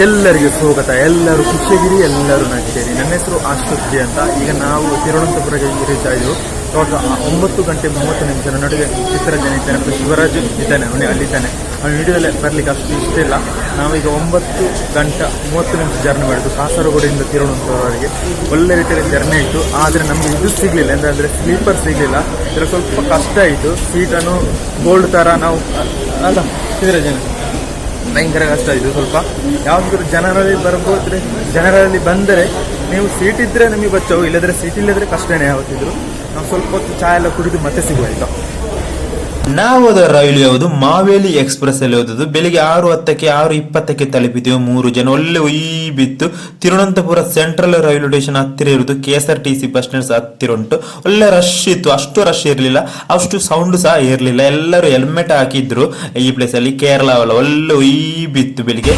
ಎಲ್ಲರಿಗೂ ಸ್ವಾಗತ. ಎಲ್ಲರೂ ಖುಷಿಯಾಗಿರಿ ಎಲ್ಲರೂ ನಗ್ತೀರಿ ನನ್ನ ಹೆಸರು ಆಶ್ವತಿ ಅಂತ. ಈಗ ನಾವು ತಿರುವನಂತಪುರಕ್ಕೆ ರೀಚ್ ಆಯಿತು ಟೋಟಲ್ ಒಂಬತ್ತು ಗಂಟೆ ಮೂವತ್ತು ನಿಮಿಷದ ನಡುವೆ ಚಿತ್ರರಂಜನ ಇದ್ದಾನೆ. ಮತ್ತು ಶಿವರಾಜ್ ಇದ್ದಾನೆ. ಅವನೇ ಅಲ್ಲಿದ್ದಾನೆ ಅವನು ವಿಡಿಯೋದಲ್ಲಿ ಬರಲಿಕ್ಕೆ ಅಷ್ಟು ಇಷ್ಟ ಇಲ್ಲ. ನಾವೀಗ ಒಂಬತ್ತು ಗಂಟೆ ಮೂವತ್ತು ನಿಮಿಷ ಜರ್ನಿ ಮಾಡಿದ್ದು ಕಾಸರಗೋಡಿಂದ ತಿರುವನಂತಪುರವರೆಗೆ. ಒಳ್ಳೆ ರೀತಿಯಲ್ಲಿ ಜರ್ನಿ ಆಯಿತು. ಆದರೆ ನಮಗೆ ಇದು ಸಿಗಲಿಲ್ಲ. ಅಂದರೆ ಸ್ಲೀಪರ್ ಸಿಗಲಿಲ್ಲ. ಇದರ ಸ್ವಲ್ಪ ಕಷ್ಟ ಆಯಿತು. ಸೀಟನ್ನು ಗೋಲ್ಡ್ ಥರ ನಾವು, ಅಲ್ಲ ಶಿವರಾಜನ ಭಯಂಕರ ಕಷ್ಟ ಇದು ಸ್ವಲ್ಪ. ಯಾವ್ದಾದ್ರು ಜನರಲ್ಲಿ ಬರ್ಬೋದ್ರೆ, ಜನರಲ್ಲಿ ಬಂದರೆ ನೀವು ಸೀಟ್ ಇದ್ರೆ ನಿಮಗೆ ಬಚ್ಚವು ಇಲ್ಲದ್ರೆ ಸೀಟ್ ಇಲ್ಲದ್ರೆ ಕಷ್ಟನೇ ಯಾವತ್ತಿದ್ರು. ನಾವು ಸ್ವಲ್ಪ ಹೊತ್ತು ಚಾ ಎಲ್ಲ ಕುಡಿದು ಮತ್ತೆ ಸಿಗುವ ನಾವು ಹೋದ ರೈಲು ಯಾವುದು? ಮಾವೇಲಿ ಎಕ್ಸ್ಪ್ರೆಸ್ ಅಲ್ಲಿ ಹೋದದ್ದು. ಬೆಳಿಗ್ಗೆ ಆರು ಹತ್ತಕ್ಕೆ, ಆರು ಇಪ್ಪತ್ತಕ್ಕೆ ತಲುಪಿದೆವು ಮೂರು ಜನ. ಒಳ್ಳೆ ಉಯ್ ಬಿತ್ತು. ತಿರುವನಂತಪುರ ಸೆಂಟ್ರಲ್ ರೈಲ್ವೆ ಸ್ಟೇಷನ್ ಹತ್ತಿರ ಇರುವುದು. K S R T C bus stand ಹತ್ತಿರ ಉಂಟು. ಒಳ್ಳೆ ರಶ್ ಇತ್ತು. ಅಷ್ಟು ರಶ್ ಇರಲಿಲ್ಲ. ಅಷ್ಟು ಸೌಂಡ್ ಸಹ ಇರಲಿಲ್ಲ. ಎಲ್ಲರೂ ಹೆಲ್ಮೆಟ್ ಹಾಕಿದ್ರು. ಈ ಪ್ಲೇಸ್ ಅಲ್ಲಿ ಕೇರಳ ಒಳ್ಳೆ ಉಯ್ ಬಿತ್ತು ಬೆಳಿಗ್ಗೆ.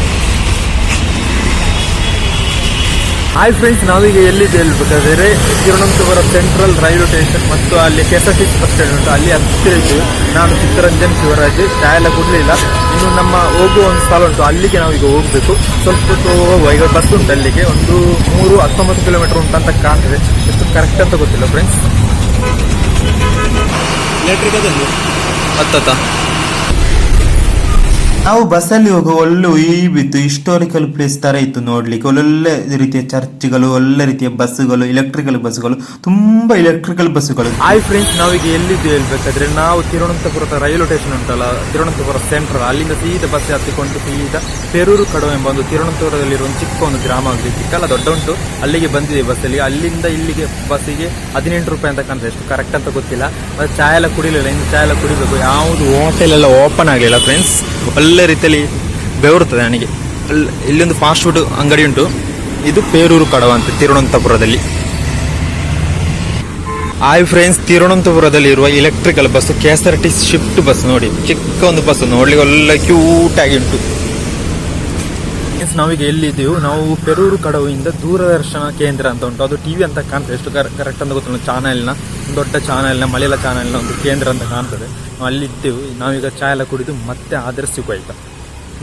ಹಾಯ್ ಫ್ರೆಂಡ್ಸ್ ನಾವೀಗ ಎಲ್ಲಿದೆ ಹೇಳ್ಬೇಕಾದ್ರೆ ತಿರುವನಂತಪುರ ಸೆಂಟ್ರಲ್ ರೈಲ್ವೆ ಸ್ಟೇಷನ್ ಮತ್ತು ಅಲ್ಲಿ K S R T C bus stand ಉಂಟು. ಅಲ್ಲಿ ಹತ್ತಿರ ಇದ್ದೀವಿ. ನಾನು ಚಿತ್ತರಂಜನ್ ಶಿವರಾಜ್ ಚಾ ಕೊಡಲಿಲ್ಲ ಇನ್ನು ನಮ್ಮ ಹೋಗುವ ಒಂದು ಸ್ಥಳ ಉಂಟು. ಅಲ್ಲಿಗೆ ನಾವೀಗ ಹೋಗಬೇಕು. ಸ್ವಲ್ಪ ಹೊತ್ತು ಹೋಗುವ ಈಗ ಬಸ್ ಉಂಟು ಅಲ್ಲಿಗೆ. ಒಂದು ಮೂರು ಹತ್ತೊಂಬತ್ತು ಕಿಲೋಮೀಟರ್ ಉಂಟು ಅಂತ ಕಾಣ್ತದೆ. ಎಷ್ಟು ಕರೆಕ್ಟ್ ಅಂತ ಗೊತ್ತಿಲ್ಲ ಫ್ರೆಂಡ್ಸ್ ಹತ್ತತ್ತ. ನಾವು ಬಸ್ಸಲ್ಲಿ ಹೋಗುವ ಒಳ್ಳೆ ಉಯ್ ಬಿತ್ತು ಹಿಸ್ಟಾರಿಕಲ್ ಪ್ಲೇಸ್ ತರ ಇತ್ತು ನೋಡ್ಲಿಕ್ಕೆ. ಒಳ್ಳೊಳ್ಳೆ ರೀತಿಯ ಚರ್ಚ್ಗಳು, ಒಳ್ಳೆ ರೀತಿಯ ಬಸ್ಸುಗಳು ಎಲೆಕ್ಟ್ರಿಕಲ್ ಬಸ್ಸುಗಳು, ತುಂಬಾ ಎಲೆಕ್ಟ್ರಿಕಲ್ ಬಸ್ಸುಗಳು. ಹಾಯ್ ಫ್ರೆಂಡ್ಸ್ ನಾವೀಗ ಎಲ್ಲಿದ್ದು ಹೇಳ್ಬೇಕಾದ್ರೆ ನಾವು ತಿರುವನಂತಪುರದ ರೈಲ್ವೆ ಸ್ಟೇಷನ್ ಉಂಟಲ್ಲ, ತಿರುವನಂತಪುರ ಸೆಂಟರ್ ಅಲ್ಲಿಂದ ಸೀದಾ ಬಸ್ ಹತ್ತಿಕೊಂಡು ಸೀದಾ ಪೆರೂರು ಕಡವ ಎಂಬ ಒಂದು ತಿರುವನಂತಪುರದಲ್ಲಿರುವ ಒಂದು ಚಿಕ್ಕ ಒಂದು ಗ್ರಾಮ ಆಗಿದೆ ಚಿಕ್ಕಲ್ಲ, ದೊಡ್ಡ ಉಂಟು. ಅಲ್ಲಿಗೆ ಬಂದಿದೆ ಬಸ್ಸಲ್ಲಿ ಅಲ್ಲಿಂದ ಇಲ್ಲಿಗೆ ಬಸ್ಸಿಗೆ ಹದಿನೆಂಟು ರೂಪಾಯಿ ಅಂತ ಕಾಣ್ತದೆ. ಎಷ್ಟು ಕರೆಕ್ಟ್ ಅಂತ ಗೊತ್ತಿಲ್ಲ. ಚಾಯ್ ಚಾ ಎಲ್ಲ ಕುಡಿಲಿಲ್ಲ, ಇನ್ನು ಚಾ ಎಲ್ಲ ಕುಡಿಬೇಕು. ಯಾವುದು ಹೋಟೆಲ್ ಎಲ್ಲ ಓಪನ್ ಆಗಲಿಲ್ಲ ಫ್ರೆಂಡ್ಸ್ ರೀತಿಯಲ್ಲಿ ಬೆವರುತ್ತದೆ ನನಗೆ ಅಲ್ಲಿ ಇಲ್ಲೊಂದು ಫಾಸ್ಟ್ ಫುಡ್ ಅಂಗಡಿ ಉಂಟು. ಇದು ಪೇರೂರು ಕಡವ ಅಂತ, ತಿರುವನಂತಪುರದಲ್ಲಿ. ಆಯ್ ಫ್ರೆಂಡ್ಸ್ ತಿರುವನಂತಪುರದಲ್ಲಿ ಇರುವ electrical bus K S R T shift bus ನೋಡಿ. ಚಿಕ್ಕ ಒಂದು ಬಸ್ ನೋಡ್ಲಿಕ್ಕೆ ಒಳ್ಳೆ ಆಗಿ ಉಂಟು ನಾವೀಗ ಎಲ್ಲಿದ್ದೀವಿ? ನಾವು ಪೆರೂರು ಕಡವಿಂದ ದೂರದರ್ಶನ ಕೇಂದ್ರ ಅಂತ ಉಂಟು. ಅದು ಟಿವಿ ಅಂತ ಕಾಣ್ತದೆ. ಎಷ್ಟು ಕರೆಕ್ಟ್ ಅಂತ ಗೊತ್ತಿಲ್ಲ ಚಾನೆಲ್ನ, ದೊಡ್ಡ ಚಾನೆಲ್ನ, ಮಲಯಾಳ ಚಾನೆಲ್ನ ಒಂದು ಕೇಂದ್ರ ಅಂತ ಕಾಣ್ತದೆ. ನಾವು ಅಲ್ಲಿದ್ದೇವೆ. ನಾವೀಗ ಚಾಯೆಲ್ಲ ಕುಡಿದು ಮತ್ತೆ ಆದ್ರೆ ಆಯ್ತಾ.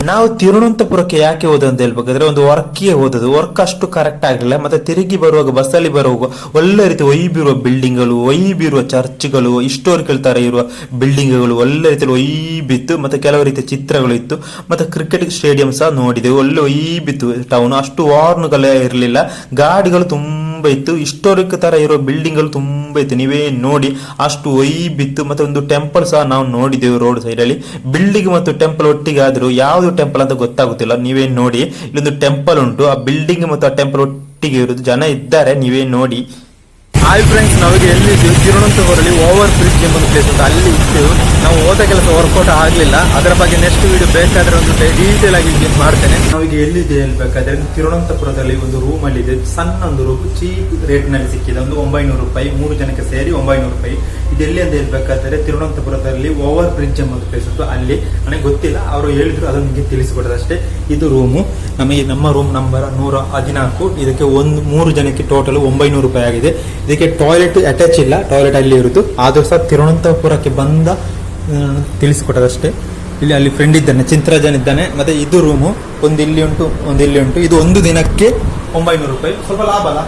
ನಾವು ತಿರುವನಂತಪುರಕ್ಕೆ ಯಾಕೆ ಹೋದ ಅಂತ ಹೇಳ್ಬೇಕಾದ್ರೆ ಒಂದು ವರ್ಕ್ಗೆ ಹೋದದ್ದು. ವರ್ಕ್ ಅಷ್ಟು ಕರೆಕ್ಟ್ ಆಗಲಿಲ್ಲ ಮತ್ತೆ ತಿರುಗಿ ಬರುವಾಗ ಬಸ್ಸಲ್ಲಿ ಬರುವಾಗ ಒಳ್ಳೆ ರೀತಿ ಒಯ್ಬಿರುವ ಬಿಲ್ಡಿಂಗ್ಗಳು ಒಯ್ಬಿರುವ ಚರ್ಚ್ಗಳು ಹಿಸ್ಟೋರಿಕಲ್ ತರ ಇರುವ ಬಿಲ್ಡಿಂಗ್ಗಳು ಒಳ್ಳೆ ರೀತಿಯಲ್ಲಿ ಒಯ್ಬಿತ್ತು. ಮತ್ತೆ ಕೆಲವು ರೀತಿಯ ಚಿತ್ರಗಳು ಇತ್ತು. ಮತ್ತೆ ಕ್ರಿಕೆಟ್ ಸ್ಟೇಡಿಯಂ ಸಹ ನೋಡಿದೆವು. ಒಳ್ಳೆ ಒಯ್ಬಿತ್ತು ಟೌನ್ ಅಷ್ಟು ವಾರ್ನ್ಗಳೇ ಇರಲಿಲ್ಲ. ಗಾಡಿಗಳು ತುಂಬಾ ಇತ್ತು. ಹಿಸ್ಟೋರಿಕ್ ತರ ಇರೋ ಬಿಲ್ಡಿಂಗ್ಗಳು ತುಂಬಾ ಇತ್ತು. ನೀವೇ ನೋಡಿ, ಅಷ್ಟು ಒಯ್ಬಿತ್ತು ಮತ್ತೆ ಒಂದು ಟೆಂಪಲ್ ಸಹ ನಾವು ನೋಡಿದೆವು ರೋಡ್ ಸೈಡ್ ಅಲ್ಲಿ. ಬಿಲ್ಡಿಂಗ್ ಮತ್ತು ಟೆಂಪಲ್ ಒಟ್ಟಿಗೆ ಆದರೂ ಯಾವ್ದು ಟೆಂಪಲ್ ಅಂತ ಗೊತ್ತಾಗುತ್ತಿಲ್ಲ. ನೀವೇ ನೋಡಿ, ಇಲ್ಲೊಂದು ಟೆಂಪಲ್ ಉಂಟು. ಆ ಬಿಲ್ಡಿಂಗ್ ಮತ್ತು ಆ ಟೆಂಪಲ್ ಒಟ್ಟಿಗೆ ಇರೋದು ಜನ ಇದ್ದಾರೆ. ನೀವೇ ನೋಡಿ. ಹಾಯ್ ಫ್ರೆಂಡ್ಸ್ ನಾವೀಗ ಎಲ್ಲಿದ್ದೀವಿ ತಿರುವನಂತಪುರಲ್ಲಿ ಓವರ್ ಬ್ರಿಡ್ಜ್ ಎಂಬ ಪ್ಲೇಸ್ ಅಂತ ಅಲ್ಲಿ ಇದ್ದೀವಿ ನಾವು ಹೋದ ಕೆಲಸ ವರ್ಕೌಟ್ ಆಗಲಿಲ್ಲ. ಅದರ ಬಗ್ಗೆ ನೆಕ್ಸ್ಟ್ ವಿಡಿಯೋ ಬೇಕಾದರೆ ಒಂದು ಡೀಟೇಲ್ ಆಗಿ ಮಾಡ್ತೇನೆ. ನಾವೀಗ ಎಲ್ಲಿದೆ ಹೇಳ್ಬೇಕಾದ್ರೆ ತಿರುವನಂತಪುರದಲ್ಲಿ ಒಂದು ರೂಮ್ ಅಲ್ಲಿ ಇದೆ ಸಣ್ಣ ಒಂದು ರೂಮ್ ಚೀಪ್ ರೇಟ್ನಲ್ಲಿ ಸಿಕ್ಕಿದೆ. ಒಂದು ಒಂಬೈನೂರು ರೂಪಾಯಿ, ಮೂರು ಜನಕ್ಕೆ ಸೇರಿ ಒಂಬೈನೂರು ರೂಪಾಯಿ. ಇದೆಲ್ಲಿ ಅಂತ ಹೇಳ್ಬೇಕಾದ್ರೆ ತಿರುವನಂತಪುರದಲ್ಲಿ ಓವರ್ ಬ್ರಿಡ್ಜ್ ಎಂಬ ಪ್ಲೇಸ್ ಉಂಟು ಅಲ್ಲಿ ನನಗೆ ಗೊತ್ತಿಲ್ಲ, ಅವರು ಹೇಳಿದ್ರು, ಅದನ್ನು ನಿಮಗೆ ತಿಳಿಸಿಕೊಡೋದು ಇದು ರೂಮು ನಮಗೆ ನಮ್ಮ ರೂಮ್ ನಂಬರ್ ನೂರ ಹದಿನಾಲ್ಕು. ಇದಕ್ಕೆ ಒಂದು, ಮೂರು ಜನಕ್ಕೆ ಟೋಟಲ್ ಒಂಬೈನೂರು ರೂಪಾಯಿ ಆಗಿದೆ. ಇದಕ್ಕೆ ಟಾಯ್ಲೆಟ್ ಅಟ್ಯಾಚ್ ಇಲ್ಲ ಟಾಯ್ಲೆಟ್ ಅಲ್ಲಿ ಇರುವುದು ಆದ್ರೂ ಸಹ ತಿರುವನಂತಪುರಕ್ಕೆ ಬಂದ ತಿಳಿಸಿಕೊಡೋದಷ್ಟೇ. ಇಲ್ಲಿ ಅಲ್ಲಿ ಫ್ರೆಂಡ್ ಇದ್ದಾನೆ, ಚಿಂತರಾಜನ್ ಇದ್ದಾನೆ. ಮತ್ತೆ ಇದು ರೂಮು ಒಂದು ಇಲ್ಲಿ ಉಂಟು, ಒಂದು ಇಲ್ಲಿ ಉಂಟು. ಇದು ಒಂದು ದಿನಕ್ಕೆ ಒಂಬೈನೂರು ರೂಪಾಯಿ. ಸ್ವಲ್ಪ ಲಾಭ ಅಲ್ಲ?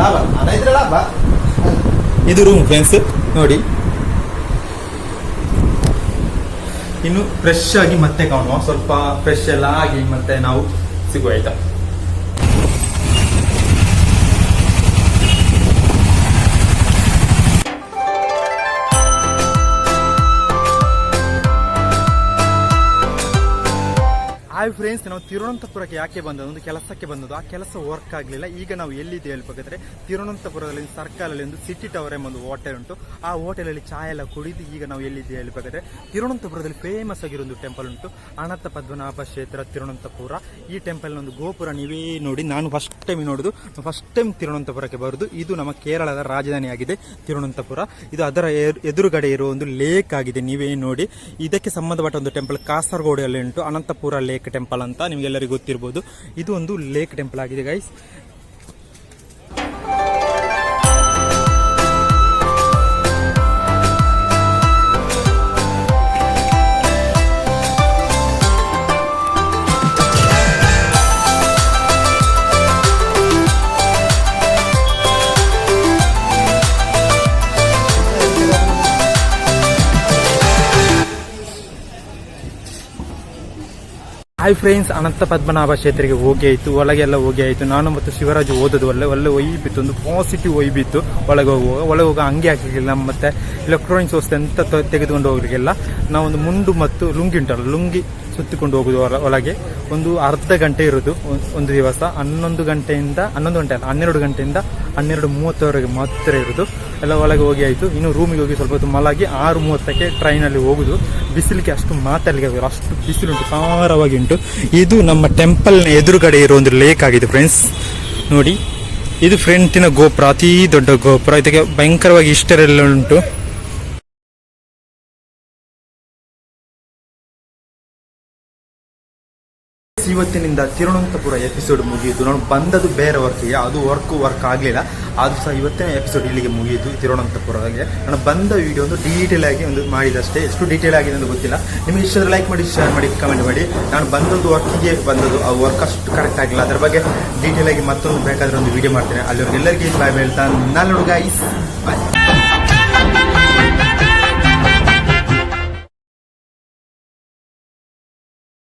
ಲಾಭ. ಅದೇ ಇದ್ರೆ ಲಾಭ. ಇದು ರೂಮ್ ಫ್ರೆಂಡ್ಸ್ ನೋಡಿ. ಇನ್ನು ಫ್ರೆಶ್ ಆಗಿ ಮತ್ತೆ ಕಾಣುವ. ಸ್ವಲ್ಪ ಫ್ರೆಶ್ ಎಲ್ಲ ಆಗಿ ಮತ್ತೆ ನಾವು ಸಿಗುವ, ಆಯ್ತಾ? ಹಾಯ್ ಫ್ರೆಂಡ್ಸ್ ನಾವು ತಿರುವನಂತಪುರಕ್ಕೆ ಯಾಕೆ ಬಂದದ್ದು? ಒಂದು ಕೆಲಸಕ್ಕೆ ಬಂದದ್ದು. ಆ ಕೆಲಸ ವರ್ಕ್ ಆಗಲಿಲ್ಲ. ಈಗ ನಾವು ಎಲ್ಲಿದೆ ಹೇಳ್ಬೇಕಾದ್ರೆ, ತಿರುವನಂತಪುರದಲ್ಲಿ ಸರ್ಕಲಲ್ಲಿ ಒಂದು ಸಿಟಿ ಟವರ್ ಎಂಬ ಒಂದು ಹೋಟೆಲ್ ಉಂಟು. ಆ ಹೋಟೆಲಲ್ಲಿ ಚಾಯ್ ಎಲ್ಲ ಕುಡಿದು ಈಗ ನಾವು ಎಲ್ಲಿದೆ ಹೇಳ್ಬೇಕಾದ್ರೆ, ತಿರುವನಂತಪುರದಲ್ಲಿ ಫೇಮಸ್ ಆಗಿರೋ ಒಂದು ಟೆಂಪಲ್ ಉಂಟು. ಅನಂತ ಪದ್ಮನಾಭ ಕ್ಷೇತ್ರ, ತಿರುವನಂತಪುರ. ಈ ಟೆಂಪಲ್ನ ಒಂದು ಗೋಪುರ ನೀವೇ ನೋಡಿ, ನಾನು ಫಸ್ಟ್ ಟೈಮ್ ನೋಡೋದು. ಫಸ್ಟ್ ಟೈಮ್ ತಿರುವನಂತಪುರಕ್ಕೆ ಬರೋದು. ಇದು ನಮ್ಮ ಕೇರಳದ ರಾಜಧಾನಿಯಾಗಿದೆ ತಿರುವನಂತಪುರ. ಇದು ಅದರ ಎದುರುಗಡೆ ಇರುವ ಒಂದು ಲೇಕ್ ಆಗಿದೆ, ನೀವೇ ನೋಡಿ. ಇದಕ್ಕೆ ಸಂಬಂಧಪಟ್ಟ ಒಂದು ಟೆಂಪಲ್ ಕಾಸರಗೋಡಲ್ಲಿ ಉಂಟು. ಅನಂತಪುರ ಲೇಕ್ ಟೆಂಪಲ್ ಅಂತ ನಿಮಗೆಲ್ಲರಿಗೂ ಗೊತ್ತಿರಬಹುದು ಇದು ಒಂದು ಲೇಕ್ ಟೆಂಪಲ್ ಆಗಿದೆ guys hi friends Ananta Padmanabha ಕ್ಷೇತ್ರಕ್ಕೆ ಹೋಗಿ ಆಯಿತು, ಒಳಗೆಲ್ಲ ಹೋಗಿ ಆಯಿತು. ನಾನು ಮತ್ತು ಶಿವರಾಜು ಓದೋದು ಒಳ್ಳೆ ಒಳ್ಳೆ ಒಯ್ಬಿತ್ತು ಒಂದು ಪಾಸಿಟಿವ್ ಒಯ್ಬಿತ್ತು ಒಳಗೆ ಹೋಗುವಾಗ ಒಳಗೆ ಹೋಗೋ ಅಂಗಿ ಹಾಕಿರಲಿಲ್ಲ ಮತ್ತೆ ಎಲೆಕ್ಟ್ರಾನಿಕ್ಸ್ ವಸ್ತು ಎಂತ ತೆಗೆದುಕೊಂಡು ಹೋಗಲಿಕ್ಕೆಲ್ಲ. ನಾವೊಂದು ಮುಂಡು ಮತ್ತು ಲುಂಗಿ ಉಂಟಲ್ಲ, ಲುಂಗಿ ಸುತ್ತಿಕೊಂಡು ಹೋಗುದು ಒಳಗೆ. ಒಂದು ಅರ್ಧ ಗಂಟೆ ಇರೋದು ಒಂದು ದಿವಸ. ಹನ್ನೊಂದು ಗಂಟೆಯಿಂದ ಹನ್ನೊಂದು ಗಂಟೆ ಅಲ್ಲ, ಹನ್ನೆರಡು ಗಂಟೆಯಿಂದ ಹನ್ನೆರಡು ಮೂವತ್ತವರೆಗೆ ಮಾತ್ರ ಇರೋದು. ಎಲ್ಲ ಒಳಗೆ ಹೋಗಿ ಆಯಿತು. ಇನ್ನು ರೂಮಿಗೆ ಹೋಗಿ ಸ್ವಲ್ಪ ಹೊತ್ತು ಮಲಗಿ ಆರು ಮೂವತ್ತಕ್ಕೆ ಟ್ರೈನಲ್ಲಿ ಹೋಗುದು. ಬಿಸಿಲಿಗೆ ಅಷ್ಟು ಆಗೋದಿಲ್ಲ ಅಷ್ಟು ಬಿಸಿಲುಂಟು, ಸಾರವಾಗಿ ಉಂಟು. ಇದು ನಮ್ಮ ಟೆಂಪಲ್ನ ಎದುರುಗಡೆ ಇರೋ ಒಂದು ಲೇಕ್ ಆಗಿದೆ ಫ್ರೆಂಡ್ಸ್ ನೋಡಿ, ಇದು ಫ್ರೆಂಟಿನ ಗೋಪುರ, ಅತಿ ದೊಡ್ಡ ಗೋಪುರ. ಇದಕ್ಕೆ ಭಯಂಕರವಾಗಿ ಇಷ್ಟರೆಲ್ಲ ಉಂಟು. ಇವತ್ತಿನಿಂದ ತಿರುವನಂತಪುರ ಎಪಿಸೋಡ್ ಮುಗಿಯಿತು. ನಾನು ಬಂದದ್ದು ಬೇರೆ ವರ್ಕ್ಗೆ ಅದು ವರ್ಕ್ ವರ್ಕ್ ಆಗಲಿಲ್ಲ. ಅದು ಸಹ ಇವತ್ತಿನ ಎಪಿಸೋಡ್ ಇಲ್ಲಿಗೆ ಮುಗಿಯಿತು ತಿರುವನಂತಪುರದಾಗೆ ನಾನು ಬಂದ ವಿಡಿಯೋ ಒಂದು ಡೀಟೇಲ್ ಆಗಿ ಒಂದು ಮಾಡಿದಷ್ಟೇ. ಎಷ್ಟು ಡೀಟೇಲ್ ಆಗಿದೆ ಅಂತ ಗೊತ್ತಿಲ್ಲ. ನಿಮಗೆ ಇಷ್ಟ ಲೈಕ್ ಮಾಡಿ ಶೇರ್ ಮಾಡಿ ಕಮೆಂಟ್ ಮಾಡಿ. ನಾನು ಬಂದದ್ದು ವರ್ಕಿಗೆ ಬಂದದ್ದು, ಆ ವರ್ಕ್ ಅಷ್ಟು ಕರೆಕ್ಟ್ ಆಗಿಲ್ಲ ಅದರ ಬಗ್ಗೆ ಡೀಟೇಲ್ ಆಗಿ ಮತ್ತೊಂದು ಬೇಕಾದ್ರೆ ಒಂದು ವಿಡಿಯೋ ಮಾಡ್ತೇನೆ. ಅಲ್ಲಿ ಎಲ್ಲರಿಗೂ ಬಾಯ್ ಹೇಳ್ತಾ ನಾನು ನೋಡುಗ ಬಾಯ್